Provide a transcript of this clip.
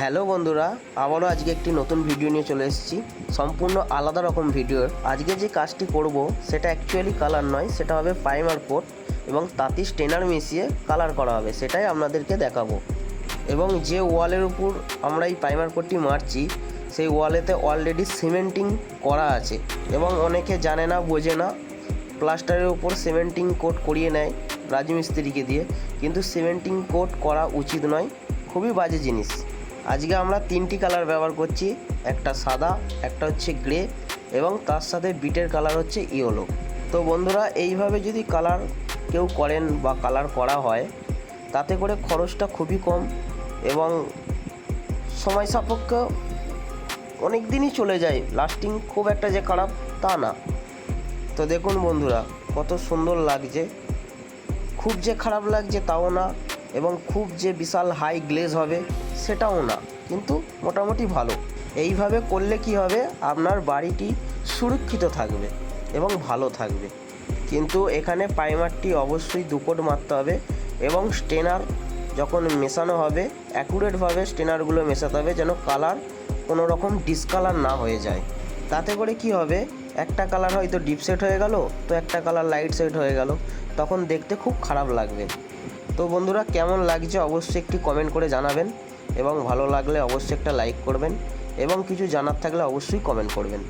Hello বন্ধুরা, আবারও আজকে একটি নতুন ভিডিও নিয়ে চলে এসেছি। সম্পূর্ণ আলাদা রকম ভিডিওর আজকে যে কাজটি করব, সেটা অ্যাকচুয়ালি কালার নয়, সেটা হবে প্রাইমার কোট এবং তাঁতি স্টেনার মিশিয়ে কালার করা হবে, সেটাই আপনাদেরকে দেখাবো। এবং যে ওয়ালের উপর আমরা এই প্রাইমার কোটটি মারছি, সেই ওয়ালেতে অলরেডি সিমেন্টিং করা আছে। এবং অনেকে জানে না, বোঝে না প্লাস্টারের উপর সিমেন্টিং কোট করিয়ে নেয় রাজমিস্ত্রিকে দিয়ে। কিন্তু সিমেন্টিং কোট করা উচিত নয়, খুবই বাজে জিনিস। আজকে আমরা তিনটি কালার ব্যবহার করছি, একটা সাদা, একটা হচ্ছে গ্রে এবং তার সাথে বিটের কালার হচ্ছে ইয়েলো তো বন্ধুরা, এইভাবে যদি কালার কেউ করেন বা কালার করা হয়, তাতে করে খরচটা খুবই কম এবং সময় সাপেক্ষ অনেক দিনই চলে যায়। লাস্টিং খুব একটা যে খারাপ, তা না। তো দেখুন বন্ধুরা, কত সুন্দর লাগছে। খুব যে খারাপ লাগছে, তাও না। এবং খুব যে বিশাল হাই গ্লেজ হবে সেটাও না। কিন্তু মোটামুটি ভালো। এইভাবে করলে কি হবে? আপনার বাড়িটি সুরক্ষিত থাকবে এবং ভালো থাকবে। কিন্তু এখানে প্রাইমারটি অবশ্যই দুকোট মারতে হবে এবং স্টেনার যখন মেশানো হবে অ্যাকুরেটভাবে স্টেনারগুলো মেশাতে হবে যেন কালার কোনো রকম ডিসকালার না হয়ে যায়। তাতে করে কি হবে? একটা কালার হয়তো ডিপ সেট হয়ে গেল, তো একটা কালার লাইট সেট হয়ে গেল। তখন দেখতে খুব খারাপ লাগবে। তো বন্ধুরা, কেমন লাগছে অবশ্যই একটি কমেন্ট করে জানাবেন এবং ভালো লাগলে অবশ্যই একটা লাইক করবেন এবং কিছু জানার থাকলে অবশ্যই কমেন্ট করবেন।